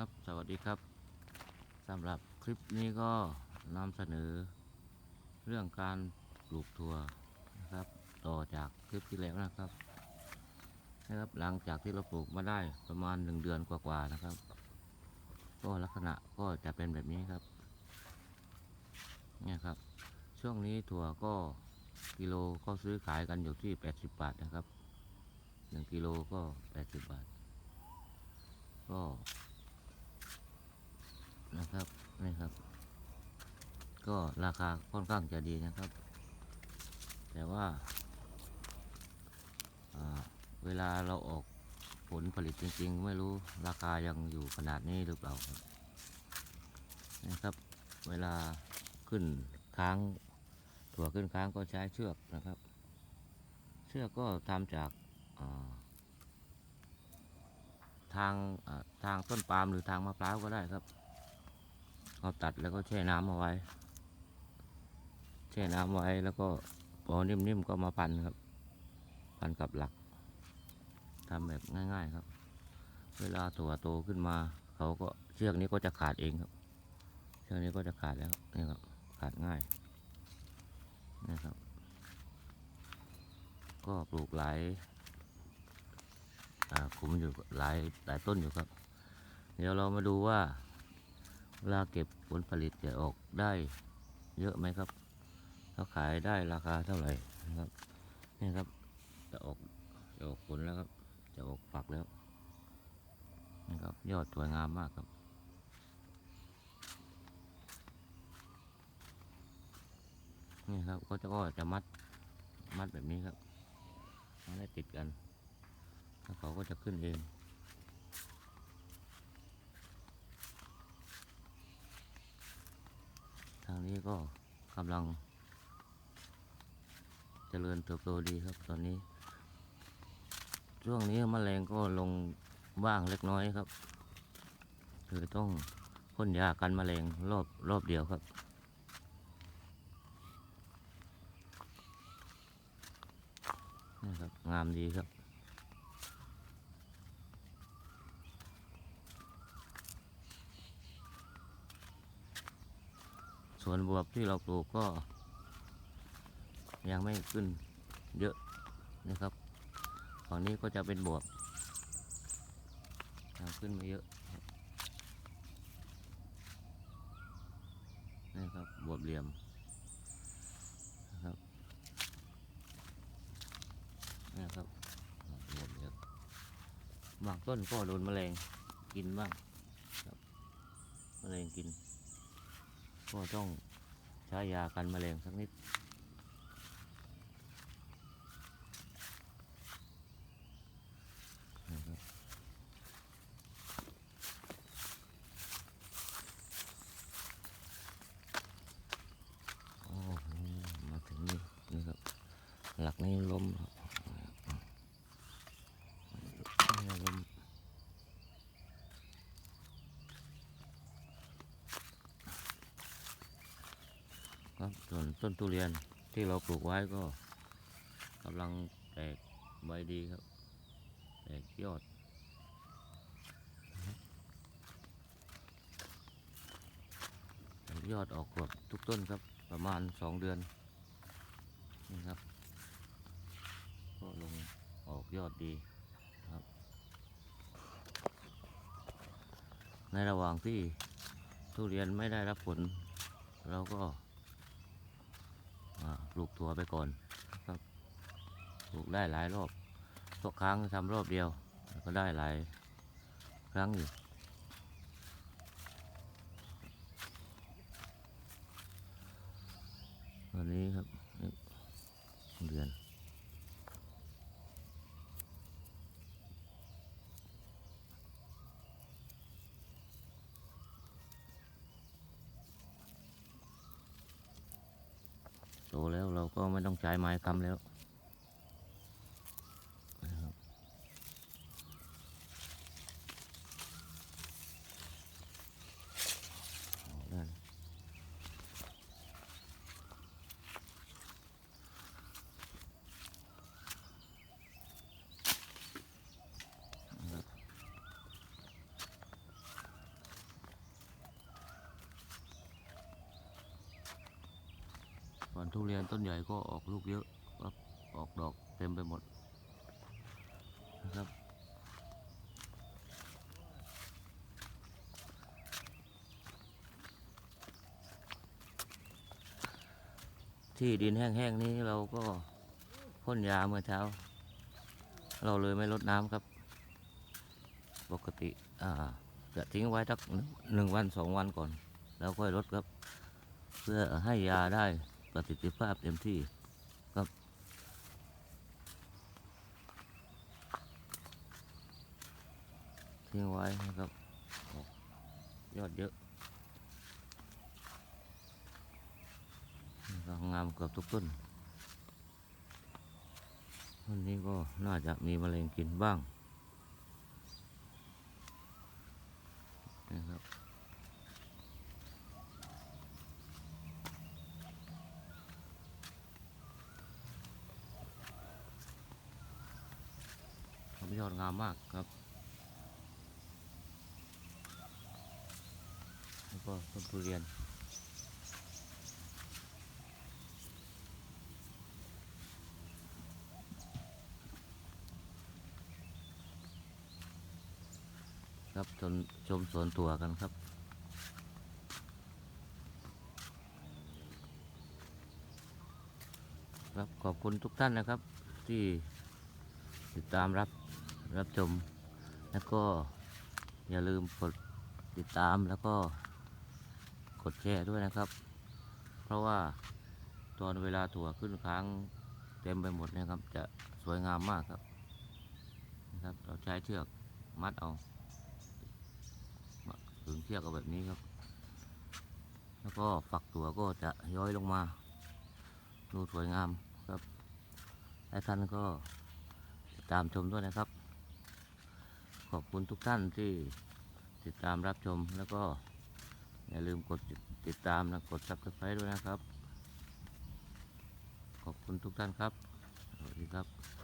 ครับ สวัสดีครับสำหรับคลิปนี้ก็นำเสนอ เรื่องการปลูกถั่วนะครับ ต่อจากคลิปที่แล้วนะครับนะครับ หลังจากที่เราปลูกมาได้ประมาณหนึ่งเดือนกว่าๆนะครับ ก็ลักษณะก็จะเป็นแบบนี้ครับเนี่ยครับ ช่วงนี้ถั่วก็กิโลก็ซื้อขายกันอยู่ที่ 80 บาทนะครับหนึ่งกิโลก็ 80 บาท ก็ นะครับนี่ครับ ก็ราคาค่อนข้างจะดีนะครับ แต่ว่าาเวลาเราออกผลผลิตจริง ๆ ไม่รู้ราคายังอยู่ขนาดนี้หรือเปล่านะครับ เวลาขึ้นค้างถั่วขึ้นค้างก็ใช้เชือกนะครับ เชือกก็ทำจากาทางทางต้นปาล์มหรือทางมะพร้าวก็ได้ครับ เอาตัดแล้วก็แช่น้ำเอาไว้ แช่น้ำไว้แล้วก็พอนิ่มๆก็มาพันครับ พันกับหลักทำแบบง่ายๆครับ เวลาตัวโตขึ้นมา เขาก็เชือกนี้ก็จะขาดเองครับ เชือกนี้ก็จะขาดแล้วนี่ครับขาดง่ายนะครับ ก็ปลูกหลายอ่าคุมอยู่หลายหลายต้นอยู่ครับ เดี๋ยวเรามาดูว่า เวลาเก็บผลผลิตจะออกได้เยอะไหมครับเขาขายได้ราคาเท่าไหร่นะครับนี่ครับจะออกจะออกผลแล้วครับ จะออกฝักแล้วนี่ครับยอดสวยงามมากครับนี่ครับก็จะก็จะมัดมัดแบบนี้ครับมัดให้ติดกันแล้วเขาก็จะขึ้นเอง ทางนี้ก็กำลัง เจริญเติบโตดีครับตอนนี้ ช่วงนี้มแมลงก็ลงบ้างเล็กน้อยครับคือต้องพ่นยากันแมลงรอบรอบเดียวครับนี่ครับงามดีครับ สวนบวบที่เราปลูกก็ ยังไม่ขึ้นเยอะนะครับฝั่งนี้ก็จะเป็นบวบยังขึ้นไม่เยอะนี่ครับบวบเหลี่ยมนะครับนี่ครับบวบเหลี่ยมบางต้นก็โดนแมลงกินบ้างครับแมลงกิน ก็ต้องใช้ยากันแมลงสักนิดโอ้มาถึงนี่นี่ครับ หลักนี้ล้มครับนี่ล้ม ครับส่วนต้นทุเรียนที่เราปลูกไว้ก็กำลังแตกใบดีครับ แตกยอดแตกยอดออกเกือบทุกต้นครับประมาณสองเดือนนี่ครับ ก็ลงออกยอดดีครับ ในระหว่างที่ทุเรียนไม่ได้รับผล เราก็ ปลูกถั่วไปก่อนครับปลูกได้หลายรอบทุกครั้งทำรอบเดียว ก็ได้หลายครั้งอยู่วันนี้ครับเดือนโตแล้วเรา ก็ไม่ต้องใช้ไม้ค้ำแล้วนะครับ นั่นนะครับ ทุเรียนต้นใหญ่ก็ออกลูกเยอะครับออกดอกเต็มไปหมดนะครับ ที่ดินแห้งๆนี้เราก็พ่นยาเมื่อเช้า เราเลยไม่ลดน้ำครับ ปกติจะทิ้งไว้สักหนึ่งวันสองวันก่อน แล้วค่อยลดครับ เพื่อให้ยาได้ ประสิทธิภาพเต็มที่ครับ ทิ้งไว้นะครับ ยอดเยอะก็งามเกือบทุกต้นต้นนี้ก็น่าจะมีแมลงกินบ้างนะครับ ผม ยอดงามมากครับแล้วก็ต้นทุเรียนครับชมชมสวนถั่วกันครับ ครับขอบคุณทุกท่านนะครับ ที่ติดตามรับ รับชม แล้วก็อย่าลืมกดติดตามแล้วก็กดแชร์ด้วยนะครับ เพราะว่าตอนเวลาถั่วขึ้นค้างเต็มไปหมดนะครับ จะสวยงามมากครับนะครับเราใช้เชือกมัดเอาถึงเชือกเอาแบบนี้ครับ แล้วก็ฝักถั่วก็จะย้อยลงมา ดูสวยงามครับและท่านก็ตามชมด้วยนะครับ ขอบคุณทุกท่านที่ติดตามรับชมแล้วก็อย่าลืมกดติดตามและกด subscribe ด้วยนะครับ ขอบคุณทุกท่านครับ สวัสดีครับ